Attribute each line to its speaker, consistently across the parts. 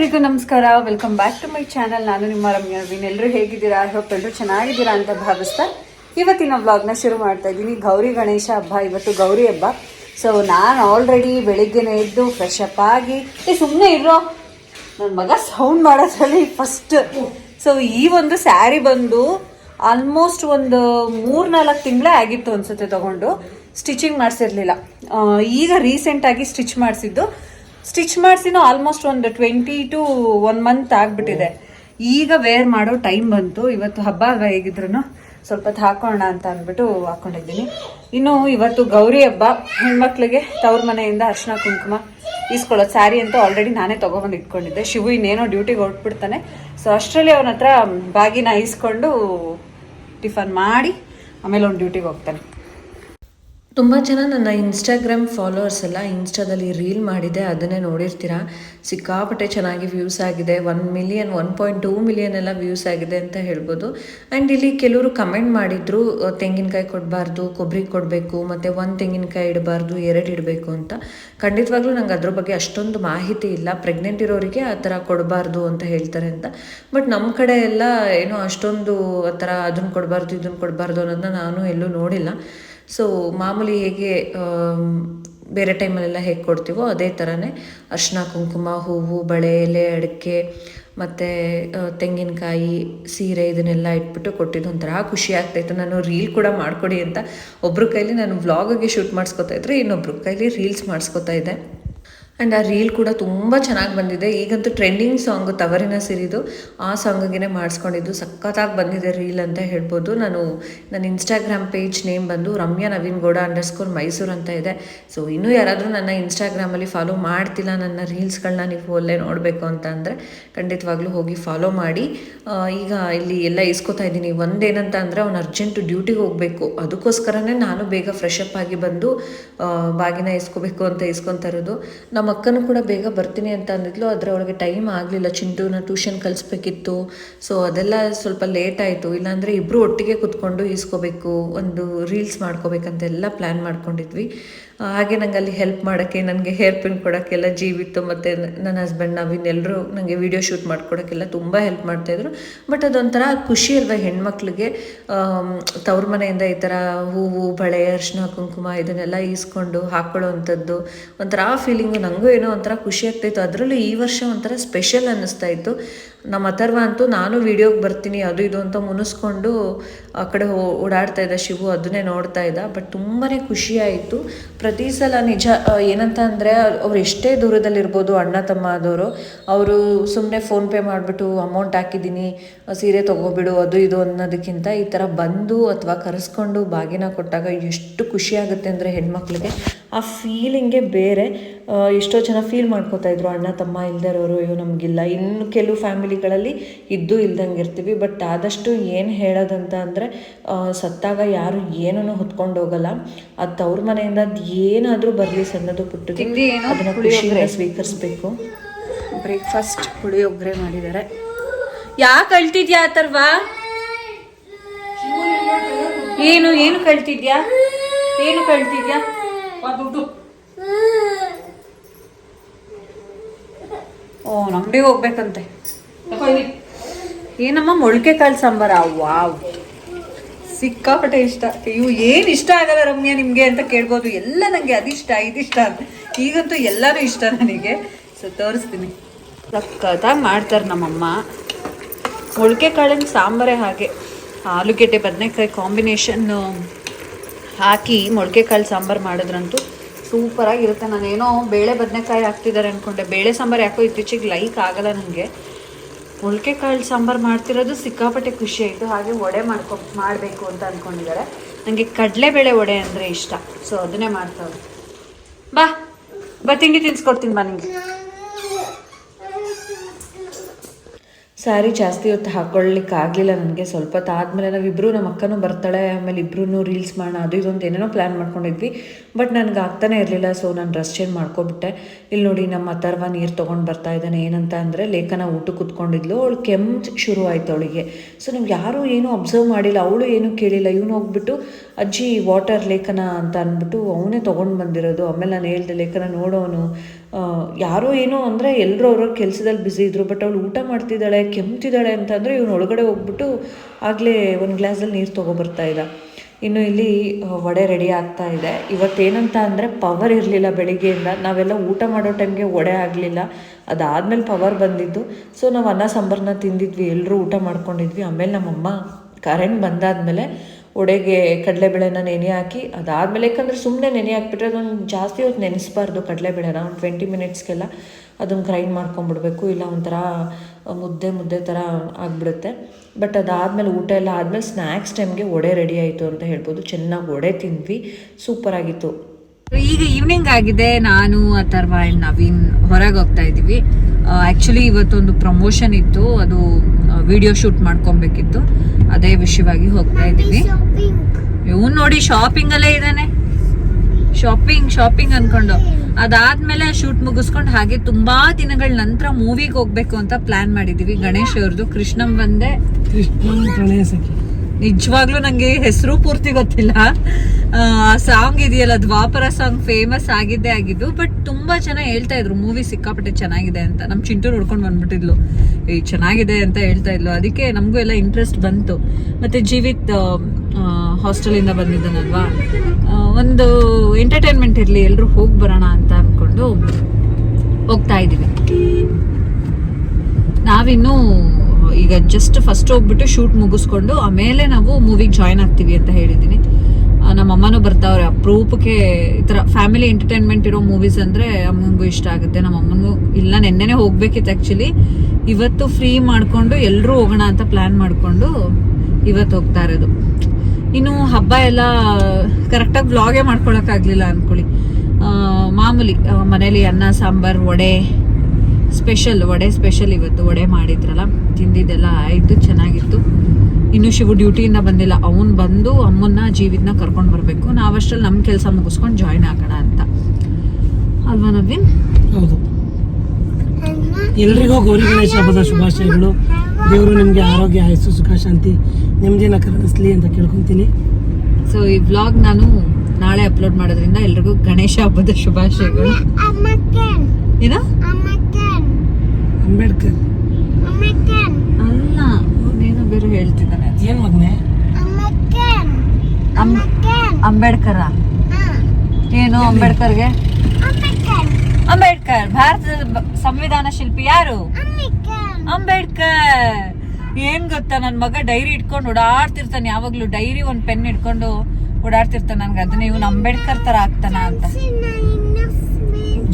Speaker 1: ಎಲ್ರಿಗೂ ನಮಸ್ಕಾರ. Welcome back to my channel ನಾನು ನಿಮ್ಮ ರಮ್ಯ ನವೀನ್ ಎಲ್ಲರೂ ಹೇಗಿದ್ದೀರಾ? ಐ ಹೋಪ್ ಎಲ್ಲರೂ ಚೆನ್ನಾಗಿದ್ದೀರಾ ಅಂತ ಭಾವಿಸ್ತಾ ಇವತ್ತಿನ ವ್ಲಾಗ್ನ ಶುರು ಮಾಡ್ತಾ ಇದ್ದೀನಿ. ಗೌರಿ ಗಣೇಶ ಹಬ್ಬ, ಇವತ್ತು ಗೌರಿ ಹಬ್ಬ. ಸೊ ನಾನು ಆಲ್ರೆಡಿ ಬೆಳಿಗ್ಗೆನೇ ಎದ್ದು ಫ್ರೆಶ್ ಅಪ್ ಆಗಿ, ಏ ಸುಮ್ಮನೆ ಇರೋ ನನ್ನ ಮಗ ಸೌಂಡ್ ಮಾಡೋದ್ರಲ್ಲಿ ಫಸ್ಟ್ ಸೊ ಈ ಒಂದು ಸ್ಯಾರಿ ಬಂದು ಆಲ್ಮೋಸ್ಟ್ ಒಂದು ಮೂರ್ನಾಲ್ಕು ತಿಂಗಳೇ ಆಗಿತ್ತು ಅನ್ಸುತ್ತೆ ತಗೊಂಡು. ಸ್ಟಿಚಿಂಗ್ ಮಾಡಿಸಿರ್ಲಿಲ್ಲ. ಈಗ ರೀಸೆಂಟಾಗಿ ಸ್ಟಿಚ್ ಮಾಡಿಸಿದ್ದು. ಸ್ಟಿಚ್ ಮಾಡಿಸಿನೂ ಆಲ್ಮೋಸ್ಟ್ ಒಂದು ಟ್ವೆಂಟಿ ಟು ಒನ್ ಮಂತ್ ಆಗಿಬಿಟ್ಟಿದೆ. ಈಗ ವೇರ್ ಮಾಡೋ ಟೈಮ್ ಬಂತು. ಇವತ್ತು ಹಬ್ಬ ಹೇಗಿದ್ರು ಸ್ವಲ್ಪ ಹಾಕೋಣ ಅಂತ ಅಂದ್ಬಿಟ್ಟು ಹಾಕೊಂಡಿದ್ದೀನಿ. ಇನ್ನು ಇವತ್ತು ಗೌರಿ ಹಬ್ಬ. ಹೆಣ್ಮಕ್ಳಿಗೆ ತವ್ರ ಮನೆಯಿಂದ ಅರ್ಶಿನ ಕುಂಕುಮ ಈಸ್ಕೊಳ್ಳೋದು ಸ್ಯಾರಿ ಅಂತ ಆಲ್ರೆಡಿ ನಾನೇ ತೊಗೊಬಂದು ಇಟ್ಕೊಂಡಿದ್ದೆ. ಶಿವು ಇನ್ನೇನೋ ಡ್ಯೂಟಿಗೆ ಹೊರಟ್ಬಿಡ್ತಾನೆ. ಸೊ ಅಷ್ಟರಲ್ಲಿ ಅವನ ಹತ್ರ ಬಾಗಿನ ಈಸ್ಕೊಂಡು ಟಿಫನ್ ಮಾಡಿ ಆಮೇಲೆ ಅವ್ನು ಡ್ಯೂಟಿಗೆ ಹೋಗ್ತಾನೆ.
Speaker 2: ತುಂಬ ಜನ ನನ್ನ ಇನ್ಸ್ಟಾಗ್ರಾಮ್ ಫಾಲೋವರ್ಸ್ ಎಲ್ಲ ಇನ್ಸ್ಟಾದಲ್ಲಿ ರೀಲ್ ಮಾಡಿದೆ, ಅದನ್ನೇ ನೋಡಿರ್ತೀರ? ಸಿಕ್ಕಾಪಟ್ಟೆ ಚೆನ್ನಾಗಿ ವ್ಯೂಸ್ ಆಗಿದೆ. One million one point two million ಎಲ್ಲ ವ್ಯೂಸ್ ಆಗಿದೆ ಅಂತ ಹೇಳ್ಬೋದು. ಆ್ಯಂಡ್ ಇಲ್ಲಿ ಕೆಲವರು ಕಮೆಂಟ್ ಮಾಡಿದ್ರು ತೆಂಗಿನಕಾಯಿ ಕೊಡಬಾರ್ದು ಕೊಬ್ಬರಿ ಕೊಡಬೇಕು, ಮತ್ತು ಒಂದು ತೆಂಗಿನಕಾಯಿ ಇಡಬಾರ್ದು, ಎರಡು ಇಡಬೇಕು ಅಂತ. ಖಂಡಿತವಾಗ್ಲೂ ನಂಗೆ ಅದ್ರ ಬಗ್ಗೆ ಅಷ್ಟೊಂದು ಮಾಹಿತಿ ಇಲ್ಲ. ಪ್ರೆಗ್ನೆಂಟ್ ಇರೋರಿಗೆ ಆ ಥರ ಕೊಡಬಾರ್ದು ಅಂತ ಹೇಳ್ತಾರೆ ಅಂತ. ಬಟ್ ನಮ್ಮ ಕಡೆ ಎಲ್ಲ ಏನೋ ಅಷ್ಟೊಂದು ಆ ಥರ ಅದನ್ನು ಕೊಡಬಾರ್ದು ಇದನ್ನು ಕೊಡಬಾರ್ದು ಅನ್ನೋದನ್ನ ನಾನು ಎಲ್ಲೂ ನೋಡಿಲ್ಲ. ಸೊ ಮಾಮೂಲಿ ಹೇಗೆ ಬೇರೆ ಟೈಮಲ್ಲೆಲ್ಲ ಹೇಗೆ ಕೊಡ್ತೀವೋ ಅದೇ ಥರನೇ ಅರ್ಶಿನ ಕುಂಕುಮ, ಹೂವು, ಬಳೆ, ಎಲೆ, ಅಡಿಕೆ, ಮತ್ತು ತೆಂಗಿನಕಾಯಿ, ಸೀರೆ ಇದನ್ನೆಲ್ಲ ಇಟ್ಬಿಟ್ಟು ಕೊಟ್ಟಿದ್ದು ಒಂಥರ ಖುಷಿ ಆಗ್ತಾಯಿತ್ತು. ನಾನು ರೀಲ್ ಕೂಡ ಮಾಡಿಕೊಡಿ ಅಂತ ಒಬ್ರ ಕೈಲಿ ನಾನು ವ್ಲಾಗಿಗೆ ಶೂಟ್ ಮಾಡಿಸ್ಕೊತಾ ಇದ್ದರೆ ಇನ್ನೊಬ್ರ ಕೈಲಿ ರೀಲ್ಸ್ ಮಾಡಿಸ್ಕೊತಾ ಇದ್ದೆ. ಆ್ಯಂಡ್ ಆ ರೀಲ್ ಕೂಡ ತುಂಬ ಚೆನ್ನಾಗಿ ಬಂದಿದೆ. ಈಗಂತೂ ಟ್ರೆಂಡಿಂಗ್ ಸಾಂಗ್ ತವರಿನ ಸಿರಿದು ಆ ಸಾಂಗಿಗೆ ಮಾಡಿಸ್ಕೊಂಡಿದ್ದು ಸಖತ್ತಾಗಿ ಬಂದಿದೆ ರೀಲ್ ಅಂತ ಹೇಳ್ಬೋದು. ನಾನು ನನ್ನ ಇನ್ಸ್ಟಾಗ್ರಾಮ್ ಪೇಜ್ ನೇಮ್ ಬಂದು ರಮ್ಯಾ ನವೀನ್ ಗೌಡ ಅಂಡರ್ಸ್ಕೋರ್ ಮೈಸೂರು ಅಂತ ಇದೆ. ಸೊ ಇನ್ನೂ ಯಾರಾದರೂ ನನ್ನ ಇನ್ಸ್ಟಾಗ್ರಾಮಲ್ಲಿ ಫಾಲೋ ಮಾಡ್ತಿಲ್ಲ ನನ್ನ ರೀಲ್ಸ್ಗಳನ್ನ ನೀವು ಅಲ್ಲೇ ನೋಡಬೇಕು ಅಂತ ಅಂದರೆ ಖಂಡಿತವಾಗ್ಲೂ ಹೋಗಿ ಫಾಲೋ ಮಾಡಿ. ಈಗ ಇಲ್ಲಿ ಎಲ್ಲ ಇಸ್ಕೊತಾ ಇದ್ದೀನಿ. ಒಂದೇನಂತ ಅಂದರೆ ಅವ್ನು ಅರ್ಜೆಂಟ್ ಡ್ಯೂಟಿಗೆ ಹೋಗಬೇಕು. ಅದಕ್ಕೋಸ್ಕರನೇ ನಾನು ಬೇಗ ಫ್ರೆಶ್ ಅಪ್ ಆಗಿ ಬಂದು ಬಾಗಿನ ಇಸ್ಕೋಬೇಕು ಅಂತ ಇಸ್ಕೊತಾ ಇರೋದು. ನಮ್ಮ ಅಕ್ಕನೂ ಕೂಡ ಬೇಗ ಬರ್ತೀನಿ ಅಂತ ಅಂದಿದ್ಲು. ಅದರೊಳಗೆ ಟೈಮ್ ಆಗಲಿಲ್ಲ. ಚಿಂಟುನ ಟ್ಯೂಷನ್ ಕಲಿಸ್ಬೇಕಿತ್ತು. ಸೊ ಅದೆಲ್ಲ ಸ್ವಲ್ಪ ಲೇಟ್ ಆಯಿತು. ಇಲ್ಲಾಂದರೆ ಇಬ್ಬರು ಒಟ್ಟಿಗೆ ಕುತ್ಕೊಂಡು ಈಸ್ಕೋಬೇಕು, ಒಂದು ರೀಲ್ಸ್ ಮಾಡ್ಕೋಬೇಕಂತೆಲ್ಲ ಪ್ಲ್ಯಾನ್ ಮಾಡ್ಕೊಂಡಿದ್ವಿ. ಹಾಗೆ ನಂಗೆ ಅಲ್ಲಿ ಹೆಲ್ಪ್ ಮಾಡೋಕ್ಕೆ, ನನಗೆ ಹೇರ್ ಪಿನ್ ಕೊಡೋಕ್ಕೆಲ್ಲ ಜೀವಿತ್ತು ಮತ್ತು ನನ್ನ ಹಸ್ಬೆಂಡ್ ನಾವಿನ್ನೆಲ್ಲರೂ ನನಗೆ ವಿಡಿಯೋ ಶೂಟ್ ಮಾಡ್ಕೊಡೋಕ್ಕೆಲ್ಲ ತುಂಬ ಹೆಲ್ಪ್ ಮಾಡ್ತಾಯಿದ್ರು ಬಟ್ ಅದೊಂಥರ ಖುಷಿ ಅಲ್ವಾ ಹೆಣ್ಮಕ್ಳಿಗೆ. ತವ್ರ ಮನೆಯಿಂದ ಈ ಥರ ಹೂವು, ಬಳೆ, ಅರಿಶಿನ, ಕುಂಕುಮ ಇದನ್ನೆಲ್ಲ ಈಸ್ಕೊಂಡು ಹಾಕ್ಕೊಳ್ಳೋ ಅಂಥದ್ದು ಒಂಥರ ಫೀಲಿಂಗು ನನಗೂ ಏನೋ ಒಂಥರ ಖುಷಿ ಆಗ್ತಾಯಿತ್ತು ಅದರಲ್ಲೂ ಈ ವರ್ಷ ಒಂಥರ ಸ್ಪೆಷಲ್ ಅನ್ನಿಸ್ತಾ ಇತ್ತು. ನಮ್ಮ ಅಥರ್ವ ಅಂತೂ ನಾನು ವೀಡಿಯೋಗೆ ಬರ್ತೀನಿ, ಅದು ಇದು ಅಂತ ಮುನಿಸ್ಕೊಂಡು ಆ ಕಡೆ ಓಡಾಡ್ತಾ ಇದ್ದ ಶಿವು ಅದನ್ನೇ ನೋಡ್ತಾ ಇದ್ದ. ಬಟ್ ತುಂಬಾ ಖುಷಿಯಾಯಿತು ಪ್ರತಿ ಸಲ ನಿಜ ಏನಂತ ಅಂದರೆ ಅವ್ರು ಎಷ್ಟೇ ದೂರದಲ್ಲಿರ್ಬೋದು ಅಣ್ಣ, ತಮ್ಮ ಆದವರು ಅವರು ಸುಮ್ಮನೆ ಫೋನ್ಪೇ ಮಾಡಿಬಿಟ್ಟು ಅಮೌಂಟ್ ಹಾಕಿದ್ದೀನಿ ಸೀರೆ ತೊಗೋಬಿಡು, ಅದು ಇದು ಅನ್ನೋದಕ್ಕಿಂತ ಈ ಥರ ಬಂದು ಅಥವಾ ಕರೆಸ್ಕೊಂಡು ಬಾಗಿನ ಕೊಟ್ಟಾಗ ಎಷ್ಟು ಖುಷಿ ಆಗುತ್ತೆ ಅಂದರೆ ಹೆಣ್ಮಕ್ಳಿಗೆ. ಆ ಫೀಲಿಂಗೇ ಬೇರೆ ಎಷ್ಟೋ ಜನ ಫೀಲ್ ಮಾಡ್ಕೋತಾ ಇದ್ರು, ಅಣ್ಣ, ತಮ್ಮ ಇಲ್ದಿರೋರು ಅಯ್ಯೋ, ನಮಗಿಲ್ಲ. ಇನ್ನು ಕೆಲವು ಫ್ಯಾಮಿಲಿಗಳಲ್ಲಿ ಇದ್ದು ಇಲ್ದಂಗೆ ಇರ್ತೀವಿ ಬಟ್ ಆದಷ್ಟು ಏನು ಹೇಳೋದಂತ ಅಂದರೆ ಸತ್ತಾಗ ಯಾರು ಏನೂ ಹೊತ್ಕೊಂಡು ಹೋಗಲ್ಲ. ಅದು ತವ್ರ ಮನೆಯಿಂದ ಅದು ಏನಾದರೂ ಬರಲಿ ಸಣ್ಣದು ಪುಟ್ಟು
Speaker 1: ತಿಂಡಿ ಏನು?
Speaker 2: ಅದನ್ನು. ಖುಷಿಯಿಂದ ಸ್ವೀಕರಿಸ್ಬೇಕು.
Speaker 1: ಬ್ರೇಕ್ಫಾಸ್ಟ್ ಪುಳಿಯೋಗರೆ ಮಾಡಿದ್ದಾರೆ. ಯಾಕೆ ಅಳ್ತಿದ್ಯಾ ಥರವಾ ಏನು ಏನು ಕಳ್ತಿದ್ಯಾ? ಏನು ಕಳ್ತಿದ್ಯಾ? ಓ ನಮ್ಗೆ ಹೋಗ್ಬೇಕಂತೆ. ಏನಮ್ಮ, ಮೊಳಕೆ ಕಾಳು ಸಾಂಬಾರ? ವಾವ್. ಸಿಕ್ಕಾಪಟ್ಟೆ ಇಷ್ಟ. ಇವು ಏನು ಇಷ್ಟ ಆಗಲ್ಲ ರಮ್ಯಾ ನಿಮಗೆ ಅಂತ ಕೇಳ್ಬೋದು. ಎಲ್ಲ ನನಗೆ ಅದಿಷ್ಟ, ಇದಿಷ್ಟ ಅಂತ. ಈಗಂತೂ ಎಲ್ಲರೂ ಇಷ್ಟ ನನಗೆ. ಸೊ, ತೋರಿಸ್ತೀನಿ. ಸಕ್ಕತ್ತಾಗಿ ಮಾಡ್ತಾರೆ ನಮ್ಮಮ್ಮ. ಮೊಳಕೆ ಕಾಳಿನ ಸಾಂಬಾರೇ ಹಾಗೆ. ಆಲೂಗೆಡ್ಡೆ, ಬದನೆಕಾಯಿ ಕಾಂಬಿನೇಷನ್ನು ಹಾಕಿ ಮೊಳಕೆ ಕಾಳು ಸಾಂಬಾರು ಮಾಡಿದ್ರಂತೂ ಸೂಪರಾಗಿರುತ್ತೆ. ನಾನೇನೋ ಬೇಳೆ ಬದನೆಕಾಯಿ ಹಾಕ್ತಿದ್ದಾರೆ ಅಂದ್ಕೊಂಡೆ ಬೇಳೆ ಸಾಂಬಾರು ಯಾಕೋ ಇತ್ತೀಚೆಗೆ ಲೈಕ್ ಆಗಲ್ಲ ನನಗೆ ಮೊಳಕೆ ಕಾಳು ಸಾಂಬಾರು ಮಾಡ್ತಿರೋದು ಸಿಕ್ಕಾಪಟ್ಟೆ ಖುಷಿ ಆಯಿತು. ಹಾಗೆ ವಡೆ ಮಾಡ್ಕೊ, ಮಾಡಬೇಕು ಅಂತ ಅಂದ್ಕೊಂಡಿದ್ದಾರೆ ನನಗೆ ಕಡಲೆಬೇಳೆ ವಡೆ ಅಂದರೆ ಇಷ್ಟ. ಸೊ ಅದನ್ನೇ ಮಾಡ್ತಾವೆ ಬಾ ಬಾ, ತಿಂಡಿ ತಿನ್ಸ್ಕೊಡ್ತೀನಿ ಬಾ ನಿಂಗೆ.
Speaker 2: ಸ್ಯಾರಿ ಜಾಸ್ತಿ ಹೊತ್ತು ಹಾಕ್ಕೊಳ್ಳಿಕ್ಕೆ ಆಗಲಿಲ್ಲ ನನಗೆ. ಸ್ವಲ್ಪ ಆದಮೇಲೆ ನಾವಿಬ್ಬರು ನಮ್ಮ ಅಕ್ಕನೂ ಬರ್ತಾಳೆ, ಆಮೇಲೆ ಇಬ್ಬರೂ ರೀಲ್ಸ್ ಮಾಡೋಣ, ಅದು ಇದೊಂದು ಏನೇನೋ ಪ್ಲ್ಯಾನ್ ಮಾಡ್ಕೊಂಡಿದ್ವಿ. ಬಟ್ ನನಗೆ ಆಗ್ತಾನೆ ಇರಲಿಲ್ಲ, ಸೊ ನಾನು ಡ್ರೆಸ್ ಚೇಂಜ್ ಮಾಡ್ಕೊಬಿಟ್ಟೆ. ಇಲ್ಲಿ ನೋಡಿ ನಮ್ಮ ಅಥರ್ವ ನೀರು ತೊಗೊಂಡು ಬರ್ತಾ ಇದ್ದಾನೆ, ಏನಂತ ಅಂದರೆ ಲೇಖನ ಊಟ ಕೂತ್ಕೊಂಡಿದ್ಲು. ಅವಳು ಕೆಮ್ಮು ಶುರು ಆಯಿತು ಅವಳಿಗೆ. ಸೊ ನಮ್ಗೆ ಯಾರೂ ಏನೂ ಅಬ್ಸರ್ವ್ ಮಾಡಿಲ್ಲ, ಅವಳು ಏನೂ ಕೇಳಿಲ್ಲ. ಇವನು ಹೋಗ್ಬಿಟ್ಟು, ಅಜ್ಜಿ ವಾಟರ್ ಲೇಖನ ಅಂತ ಅಂದ್ಬಿಟ್ಟು ಅವನೇ ತೊಗೊಂಡು ಬಂದಿರೋದು. ಆಮೇಲೆ ನಾನು ಹೇಳ್ದೆ, ಲೇಖನ ನೋಡೋನು. ಯಾರೋ ಏನೋ ಅಂದರೆ ಎಲ್ಲರೂ ಅವ್ರವ್ರ ಕೆಲಸದಲ್ಲಿ ಬ್ಯುಸಿ ಇದ್ದರು ಬಟ್ ಅವಳು ಊಟ ಮಾಡ್ತಿದ್ದಾಳೆ, ಕೆಮ್ತಿದ್ದಾಳೆ ಅಂತಂದರೆ ಇವನು ಒಳಗಡೆ ಹೋಗ್ಬಿಟ್ಟು ಆಗಲೇ ಒಂದು ಗ್ಲಾಸಲ್ಲಿ ನೀರು ತೊಗೊಬರ್ತಾ ಇದ್ದ. ಇನ್ನು ಇಲ್ಲಿ ವಡೆ ರೆಡಿ ಆಗ್ತಾ ಇದೆ. ಇವತ್ತೇನಂತ ಅಂದರೆ ಪವರ್ ಇರಲಿಲ್ಲ ಬೆಳಿಗ್ಗೆಯಿಂದ. ನಾವೆಲ್ಲ ಊಟ ಮಾಡೋ ಟೈಮ್ಗೆ ವಡೆ ಆಗಲಿಲ್ಲ. ಅದಾದಮೇಲೆ ಪವರ್ ಬಂದಿದ್ದು. ಸೊ ನಾವು ಅನ್ನ ಸಾಂಬಾರನ್ನ ತಿಂದಿದ್ವಿ ಎಲ್ಲರೂ ಊಟ ಮಾಡ್ಕೊಂಡಿದ್ವಿ. ಆಮೇಲೆ ನಮ್ಮಮ್ಮ ಕರೆಂಟ್ ಬಂದಾದಮೇಲೆ ಒಡೆಗೆ ಕಡಲೆಬೇಳೆನ ನೆನೆ ಹಾಕಿ, ಅದಾದಮೇಲೆ ಯಾಕಂದರೆ ಸುಮ್ಮನೆ ನೆನೆ ಹಾಕ್ಬಿಟ್ರೆ ಅದೊಂದು ಜಾಸ್ತಿ ಹೊತ್ತು ನೆನೆಸ್ಬಾರ್ದು ಕಡಲೆಬೇಳೆನ, ಒಂದು ಟ್ವೆಂಟಿ ಮಿನಿಟ್ಸ್ಗೆಲ್ಲ ಅದನ್ನು ಗ್ರೈಂಡ್ ಮಾಡ್ಕೊಂಬಿಡ್ಬೇಕು, ಇಲ್ಲ ಒಂಥರ ಮುದ್ದೆ ಮುದ್ದೆ ಥರ ಆಗಿಬಿಡುತ್ತೆ. ಬಟ್ ಅದಾದಮೇಲೆ ಊಟ ಎಲ್ಲ ಆದಮೇಲೆ ಸ್ನ್ಯಾಕ್ಸ್ ಟೈಮ್ಗೆ ಒಡೆ ರೆಡಿ ಆಯಿತು ಅಂತ ಹೇಳ್ಬೋದು. ಚೆನ್ನಾಗಿ ಒಡೆ ತಿಂದ್ವಿ. ಸೂಪರಾಗಿತ್ತು
Speaker 1: ಈಗ ಈವ್ನಿಂಗ್ ಆಗಿದೆ. ನಾನು, ಅಥರ್ವಾ ನವೀನ್ ಹೊರಗೆ ಹೋಗ್ತಾ ಇದೀವಿ ಆಕ್ಚುಲಿ ಇವತ್ತೊಂದು ಪ್ರಮೋಷನ್ ಇತ್ತು. ಅದು ವಿಡಿಯೋ ಶೂಟ್ ಮಾಡ್ಕೊಬೇಕಿತ್ತು. ಅದೇ ವಿಷಯವಾಗಿ ಹೋಗ್ತಾ ಇದ್ದೀವಿ. ಇವ್ ನೋಡಿ ಶಾಪಿಂಗ್ ಅಲ್ಲೇ ಇದ್ದಾನೆ. ಶಾಪಿಂಗ್ ಶಾಪಿಂಗ್ ಅನ್ಕೊಂಡು. ಅದಾದ್ಮೇಲೆ ಶೂಟ್ ಮುಗಿಸ್ಕೊಂಡು ಹಾಗೆ ತುಂಬಾ ದಿನಗಳ ನಂತರ ಮೂವಿಗೆ ಹೋಗ್ಬೇಕು ಅಂತ ಪ್ಲಾನ್ ಮಾಡಿದೀವಿ ಗಣೇಶ್ ಅವ್ರದ್ದು ಕೃಷ್ಣಂ ಬಂದೆ
Speaker 3: ಕೃಷ್ಣ
Speaker 1: ನಿಜವಾಗ್ಲೂ ನಂಗೆ ಹೆಸರು ಪೂರ್ತಿ ಗೊತ್ತಿಲ್ಲ. ಆ ಸಾಂಗ್ ಇದೆಯಲ್ಲ, ದ್ವಾಪರ ಸಾಂಗ್ ಫೇಮಸ್ ಆಗಿದ್ದೇ ಆಗಿದ್ದು ಬಟ್ ತುಂಬಾ ಜನ ಹೇಳ್ತಾ ಇದ್ರು ಮೂವಿ ಸಿಕ್ಕಾಪಟ್ಟೆ ಚೆನ್ನಾಗಿದೆ ಅಂತ. ನಮ್ ಚಿಂಟು ನೋಡ್ಕೊಂಡು ಬಂದ್ಬಿಟ್ಟಿದ್ಲು. ಈ ಚೆನ್ನಾಗಿದೆ ಅಂತ ಹೇಳ್ತಾ ಇದ್ಲು. ಅದಕ್ಕೆ ನಮಗೂ ಎಲ್ಲ ಇಂಟ್ರೆಸ್ಟ್ ಬಂತು. ಮತ್ತೆ ಜೀವಿತ್ ಹಾಸ್ಟೆಲ್ ಇಂದ ಬಂದಿದ್ದಾನಲ್ವಾ? ಒಂದು ಎಂಟರ್ಟೈನ್ಮೆಂಟ್ ಇರ್ಲಿ ಎಲ್ಲರೂ ಹೋಗಿ ಬರೋಣ ಅಂತ ಅಂದ್ಕೊಂಡು ಹೋಗ್ತಾ ಇದ್ದೀವಿ. ನಾವಿನ್ನು ಈಗ ಜಸ್ಟ್ ಫಸ್ಟ್ ಹೋಗ್ಬಿಟ್ಟು ಶೂಟ್ ಮುಗಿಸ್ಕೊಂಡು ಆಮೇಲೆ ನಾವು ಮೂವಿಗೆ ಜಾಯ್ನ್ ಆಗ್ತೀವಿ ಅಂತ ಹೇಳಿದ್ದೀನಿ. ನಮ್ಮ ಅಮ್ಮನೂ ಬರ್ತಾವ್ರೆ ಅಪ್ರೂಪಕ್ಕೆ ಈ ಥರ ಫ್ಯಾಮಿಲಿ ಎಂಟರ್ಟೈನ್ಮೆಂಟ್ ಇರೋ ಮೂವೀಸ್ ಅಂದರೆ ಅಮ್ಮನಿಗೂ ಇಷ್ಟ ಆಗುತ್ತೆ. ನಮ್ಮ ಅಮ್ಮನಿಗೂ ಇಲ್ಲ, ನೆನ್ನೆನೆ ಹೋಗ್ಬೇಕಿತ್ತು ಆ್ಯಕ್ಚುಲಿ ಇವತ್ತು ಫ್ರೀ ಮಾಡಿಕೊಂಡು ಎಲ್ಲರೂ ಹೋಗೋಣ ಅಂತ ಪ್ಲ್ಯಾನ್ ಮಾಡಿಕೊಂಡು ಇವತ್ತು ಹೋಗ್ತಾ ಇರೋದು. ಇನ್ನು ಹಬ್ಬ ಎಲ್ಲ ಕರೆಕ್ಟಾಗಿ ವ್ಲಾಗೇ ಮಾಡ್ಕೊಳಕ್ಕಾಗಲಿಲ್ಲ ಅಂದ್ಕೊಳ್ಳಿ ಮಾಮೂಲಿ ಮನೇಲಿ ಅನ್ನ, ಸಾಂಬಾರ್, ವಡೆ ಸ್ಪೆಷಲ್ ವಡೆ ಸ್ಪೆಷಲ್ ಇವತ್ತು ವಡೆ ಮಾಡಿದ್ರಲ್ಲ ತಿಂದಿದ್ದೆಲ್ಲ ಆಯಿತು ಚೆನ್ನಾಗಿತ್ತು. ಇನ್ನು ಶಿವು ಡ್ಯೂಟಿಯಿಂದ ಬಂದಿಲ್ಲ. ಅವನು ಬಂದು ಅಮ್ಮನ್ನ ಜೀವಿತನ ಕರ್ಕೊಂಡು ಬರಬೇಕು. ನಾವಷ್ಟರಲ್ಲಿ ನಮ್ಮ ಕೆಲಸ ಮುಗಿಸ್ಕೊಂಡು ಜಾಯ್ನ್ ಆಗೋಣ ಅಂತ. ಅಲ್ವಾ ನವೀನ್
Speaker 3: ಹೌದು. ಎಲ್ರಿಗೂ ಗೌರಿ ಗಣೇಶ ಹಬ್ಬದ ಶುಭಾಶಯಗಳು. ದೇವರು ನಿಮಗೆ ಆರೋಗ್ಯ ಆಯಸ್ಸು ಸುಖ ಶಾಂತಿ ನೆಮ್ಮದಿನ ಕರುಣಿಸ್ಲಿ ಅಂತ ಕೇಳ್ಕೊತೀನಿ.
Speaker 1: ಸೊ ಈ ವ್ಲಾಗ್ ನಾನು ನಾಳೆ ಅಪ್ಲೋಡ್ ಮಾಡೋದ್ರಿಂದ ಎಲ್ರಿಗೂ ಗಣೇಶ ಹಬ್ಬದ ಶುಭಾಶಯಗಳು. ಏನ?
Speaker 3: ಅಂಬೇಡ್ಕರ್.
Speaker 1: ಅಲ್ಲ ನೀನು ಬೇರೆ ಹೇಳ್ತಿದ್ದಾನೆ.
Speaker 3: ಏನ್ ಮಗ್ನೆ?
Speaker 1: ಅಂಬೇಡ್ಕರ. ಏನು ಅಂಬೇಡ್ಕರ್ಗೆ? ಅಂಬೇಡ್ಕರ್. ಭಾರತದ ಸಂವಿಧಾನ ಶಿಲ್ಪಿ ಯಾರು? ಅಂಬೇಡ್ಕರ್. ಏನ್ ಗೊತ್ತಾ ನನ್ ಮಗ ಡೈರಿ ಇಟ್ಕೊಂಡು ಓಡಾಡ್ತಿರ್ತಾನೆ. ಯಾವಾಗ್ಲೂ ಡೈರಿ ಒಂದ್ ಪೆನ್ ಇಟ್ಕೊಂಡು ಓಡಾಡ್ತಿರ್ತಾನೆ ನನ್ಗೆ. ಅದನ್ನ ಇವನ್ ಅಂಬೇಡ್ಕರ್ ತರ ಆಗ್ತಾನ ಅಂತ.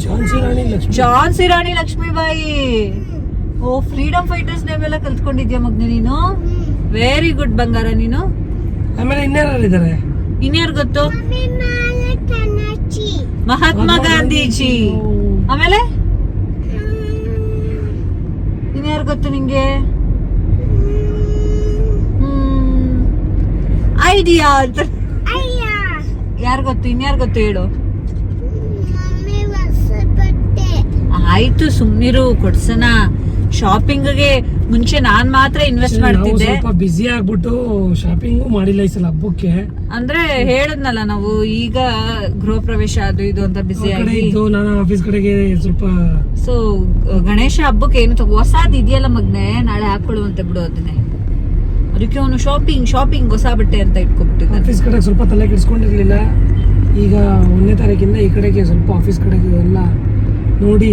Speaker 3: ಝಾನ್ಸಿ ರಾಣಿ ಲಕ್ಷ್ಮಿ
Speaker 1: ಜಾನ್ಸಿ ರಾಣಿ ಲಕ್ಷ್ಮೀಬಾಯಿ ಓ ಫ್ರೀಡಮ್ ಫೈಟರ್ಸ್ ನೇಮ್ ಎಲ್ಲ ಕಲ್ತ್ಕೊಂಡಿದ್ಯಾ ಮಗ್ನ ನೀನು? ವೆರಿ ಗುಡ್ ಬಂಗಾರ ನೀನು.
Speaker 3: ಆಮೇಲೆ ಇನ್ಯಾರಿದ್ದಾರೆ
Speaker 1: ಇನ್ಯಾರು ಗೊತ್ತು? ಮಹಾತ್ಮ ಗಾಂಧೀಜಿ. ಆಮೇಲೆ? ಇನ್ಯಾರು ಗೊತ್ತು ನಿಂಗೆ? ಐಡಿಯಾ ಅಂತ. ಯಾರು ಗೊತ್ತು? ಇನ್ಯಾರು ಗೊತ್ತು ಹೇಳು. ಆಯ್ತು ಸುಮ್ನಿರು ಕೊಡ್ಸನ ಶಾಪಿಂಗ್ಗೆ ಮುಂಚೆ ನಾನ್ ಮಾತ್ರ ಇನ್ವೆಸ್ಟ್
Speaker 3: ನಾವು
Speaker 1: ಮಾಡ್ತಿದ್ದೆ.
Speaker 3: ಸ್ವಲ್ಪ ಬಿಜಿ ಆಗ್ಬಿಟ್ಟು ಶಾಪಿಂಗು ಮಾಡಿಲ್ಲ ಈ ಸಲ ಹಬ್ಬಕ್ಕೆ.
Speaker 1: ಅಂದ್ರೆ ಹೇಳದ್ನಲ್ಲ ನಾವು ಈಗ ಗೃಹ ಪ್ರವೇಶ ಅದು ಇದು ಅಂತ ಬಿಸಿ ಆಗಿ.
Speaker 3: ನಾನು ಆಫೀಸ್ ಕಡೆಗೆ ಸ್ವಲ್ಪ
Speaker 1: ಸೊ ಗಣೇಶ ಹಬ್ಬಕ್ಕೆ ಏನು ತಗೋ ಹೊಸಾದ್ ಇದೆಯಲ್ಲ ಮಗ್ನೆ ನಾಳೆ ಹಾಕೊಳ್ಳುವಂತೆ ಬಿಡು ಅದನ್ನೇ. ಅದಕ್ಕೆ ಅವನು ಶಾಪಿಂಗ್ ಶಾಪಿಂಗ್ ಹೊಸ ಬಟ್ಟೆ ಅಂತ ಇಟ್ಕೊಬಿಟ್ಟಿದ್ದೆ
Speaker 3: ಆಫೀಸ್ ಕಡೆಗೆ ಸ್ವಲ್ಪ ತಲೆ ಕೆಡಿಸ್ಕೊಂಡಿರ್ಲಿಲ್ಲ. ಈಗ ಒಂದನೇ ತಾರೀಕಿಂದ ಈ ಕಡೆಗೆ ಸ್ವಲ್ಪ ಆಫೀಸ್ ಕಡೆಗೆ ಎಲ್ಲ ನೋಡಿ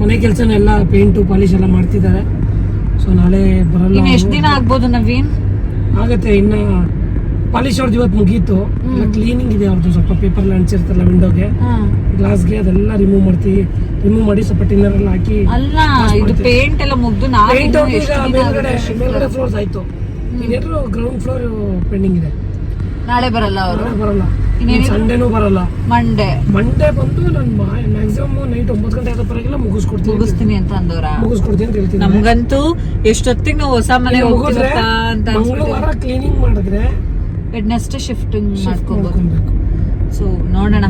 Speaker 3: ಮನೆ ಕೆಲಸನೆಲ್ಲ ಪೇಂಟು ಪಾಲಿಶ್ ಎಲ್ಲ ಮಾಡ್ತಿದ್ದಾರೆ. ಸೊ ನಾಳೆ ಬರಲ್ಲ
Speaker 1: ಎಷ್ಟು ದಿನ ಆಗ್ಬೋದು ನವೀನ್?
Speaker 3: ಆಗತ್ತೆ ಇನ್ನ ಪಾಲಿಶ್ ಅವ್ರದ್ದು ಇವತ್ತು ಮುಗೀತು. ಎಲ್ಲ ಕ್ಲೀನಿಂಗ್ ಇದೆ ಅವ್ರದ್ದು ಸ್ವಲ್ಪ ಪೇಪರ್ ಎಲ್ಲ ಅಂಟಿಸಿರ್ತಾರಲ್ಲ ವಿಂಡೋಗೆ ಗ್ಲಾಸ್ಗೆ ಅದೆಲ್ಲ ರಿಮೂವ್ ಮಾಡ್ತೀವಿ. ರಿಮೂವ್ ಮಾಡಿ ಸ್ವಲ್ಪ ಟಿನ್ನರ್ ಎಲ್ಲ ಹಾಕಿ
Speaker 1: ಅಲ್ಲ ಇದು ಪೇಂಟ್ ಎಲ್ಲ ಮುಗ್ದು
Speaker 3: ಪೇಂಟ್ ಮೇಲ್ಗಡೆ ಮೇಲ್ಗಡೆ ಫ್ಲೋರ್ಸ್ ಆಯ್ತು. ಗ್ರೌಂಡ್ ಫ್ಲೋರ್ ಪೆಂಡಿಂಗ್ ಇದೆ.
Speaker 1: ನಾಳೆ ಬರಲ್ಲ ಅವರು?
Speaker 3: ಬರಲ್ಲ.
Speaker 1: ಇನ್ನೇನು?
Speaker 3: ಸಂಡೇನೂ ಬರಲ್ಲ.
Speaker 1: ಮಂಡೇ
Speaker 3: ಮಂಡೇ ಬಂದು ನಾನು ಮ್ಯಾಕ್ಸಿಮಮ್ ನೈಟ್ ಒಂಬತ್ತು ಗಂಟೆ ಆದ ಪರವಾಗಿಲ್ಲ ಮುಗಿಸ್ಕೊಡ್ತೀನಿ
Speaker 1: ಮುಗಿಸ್ತೀನಿ ಅಂತ ಅಂದವ್ರ?
Speaker 3: ಮುಗಿಸ್ಕೊಡ್ತೀನಿ ಅಂತ ಹೇಳ್ತೀನಿ.
Speaker 1: ನಮ್ಗಂತೂ ಎಷ್ಟೊತ್ತಿಗೆ ನಾವು ಹೊಸ ಮನೆ ಅಂತ
Speaker 3: ಮಂಗಳವಾರ ಕ್ಲೀನಿಂಗ್ ಮಾಡಿದ್ರೆ
Speaker 1: ವೆಡ್ನೆಸ್ಡೇ ಶಿಫ್ಟಿಂಗ್
Speaker 3: ಮಾಡ್ಕೊಬೇಕು.
Speaker 1: ಸೊ ನೋಡೋಣ.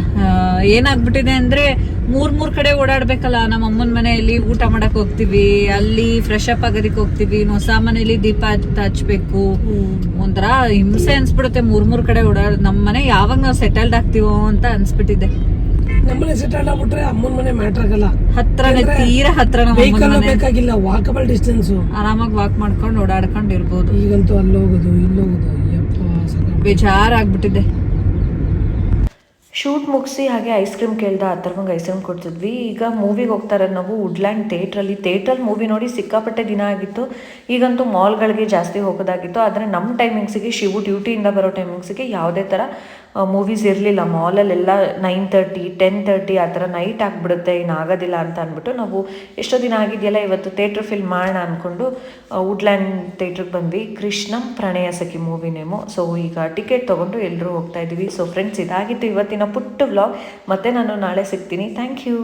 Speaker 1: ಏನಾಗ್ಬಿಟ್ಟಿದೆ ಅಂದ್ರೆ ಮೂರ್ ಮೂರ್ ಕಡೆ ಓಡಾಡ್ಬೇಕಲ್ಲ. ನಮ್ಮ ಅಮ್ಮನ ಮನೆಯಲ್ಲಿ ಊಟ ಮಾಡಕ್ ಹೋಗ್ತೀವಿ. ಅಲ್ಲಿ ಫ್ರೆಶ್ ಅಪ್ ಆಗೋದಕ್ಕೆ ಹೋಗ್ತೀವಿ. ಹೊಸ ಮನೆಯಲ್ಲಿ ದೀಪ ಹಚ್ಬೇಕು. ಒಂಥರ ಹಿಂಸೆ ಅನ್ಸ್ಬಿಡುತ್ತೆ. ಮೂರ್ ಮೂರ್ ಕಡೆ ಓಡಾಡ್ ನಮ್ಮ ಮನೆ ಯಾವಾಗ ನಾವು ಸೆಟಲ್ಡ್ ಆಗ್ತಿವೋ ಅಂತ ಅನ್ಸ್ಬಿಟ್ಟಿದೆ.
Speaker 3: ನಮ್ಮನೆ ಸೆಟಲ್ಡ್ ಆಗ್ಬಿಟ್ರೆ ಅಮ್ಮನ ಮನೆ ಮ್ಯಾಟರ್ ಆಗಲ್ಲ.
Speaker 1: ಹತ್ರನೇ ತೀರಾ ಹತ್ರ
Speaker 3: ಬೇಕಾಗಿಲ್ಲ. ವಾಕಬಲ್ ಡಿಸ್ಟೆನ್ಸ್
Speaker 1: ಆರಾಮಾಗಿ ವಾಕ್ ಮಾಡ್ಕೊಂಡು ಓಡಾಡ್ಕೊಂಡು ಇರ್ಬೋದು
Speaker 3: ಈಗಂತೂ ಅಲ್ಲಿ ಹೋಗೋದು ಇಲ್ಲಿ ಹೋಗೋದು.
Speaker 1: ಬೇಜಾರಾಗ್ಬಿಟ್ಟಿದೆ.
Speaker 2: ಶೂಟ್ ಮುಗಿಸಿ ಹಾಗೆ ಐಸ್ ಕ್ರೀಮ್ ಕೇಳ್ದ ಥರವಂಗೆ ಐಸ್ ಕ್ರೀಮ್ ಕೊಡ್ತಿದ್ವಿ ಈಗ ಮೂವಿಗೆ ಹೋಗ್ತಾರೆ ನಾವು ವುಡ್ಲ್ಯಾಂಡ್ ಥೇಟ್ರಲ್ಲಿ ಥೇಟ್ರಲ್ಲಿ ಮೂವಿ ನೋಡಿ ಸಿಕ್ಕಾಪಟ್ಟೆ ದಿನ ಆಗಿತ್ತು. ಈಗಂತೂ ಮಾಲ್ಗಳಿಗೆ ಜಾಸ್ತಿ ಹೋಗೋದಾಗಿತ್ತು. ಆದರೆ ನಮ್ಮ ಟೈಮಿಂಗ್ಸಿಗೆ ಶಿವು ಡ್ಯೂಟಿಯಿಂದ ಬರೋ ಟೈಮಿಂಗ್ಸಿಗೆ ಯಾವುದೇ ಥರ ಮೂವೀಸ್ ಇರಲಿಲ್ಲ. ಮಾಲಲ್ಲೆಲ್ಲ ನೈನ್ ತರ್ಟಿ ಟೆನ್ ತರ್ಟಿ ಆ ಥರ ನೈಟ್ ಆಗಿಬಿಡುತ್ತೆ ಇನ್ನು ಆಗೋದಿಲ್ಲ ಅಂತ ಅಂದ್ಬಿಟ್ಟು ನಾವು ಎಷ್ಟೋ ದಿನ ಆಗಿದೆಯಲ್ಲ, ಇವತ್ತು ಥಿಯೇಟ್ರ್ ಫಿಲ್ಮ್ ಮಾಡೋಣ ಅಂದ್ಕೊಂಡು ವುಡ್ಲ್ಯಾಂಡ್ ಥಿಯೇಟ್ರಿಗೆ ಬಂದ್ವಿ. Krishnam Pranaya Sakhi movie name so ಈಗ ಟಿಕೆಟ್ ತೊಗೊಂಡು ಎಲ್ಲರೂ ಹೋಗ್ತಾ ಇದ್ದೀವಿ. ಸೊ ಫ್ರೆಂಡ್ಸ್ ಇದಾಗಿತ್ತು ಇವತ್ತಿನ ಪುಟ್ಟ ವ್ಲಾಗ್ ಮತ್ತೆ ನಾನು ನಾಳೆ ಸಿಗ್ತೀನಿ. Thank you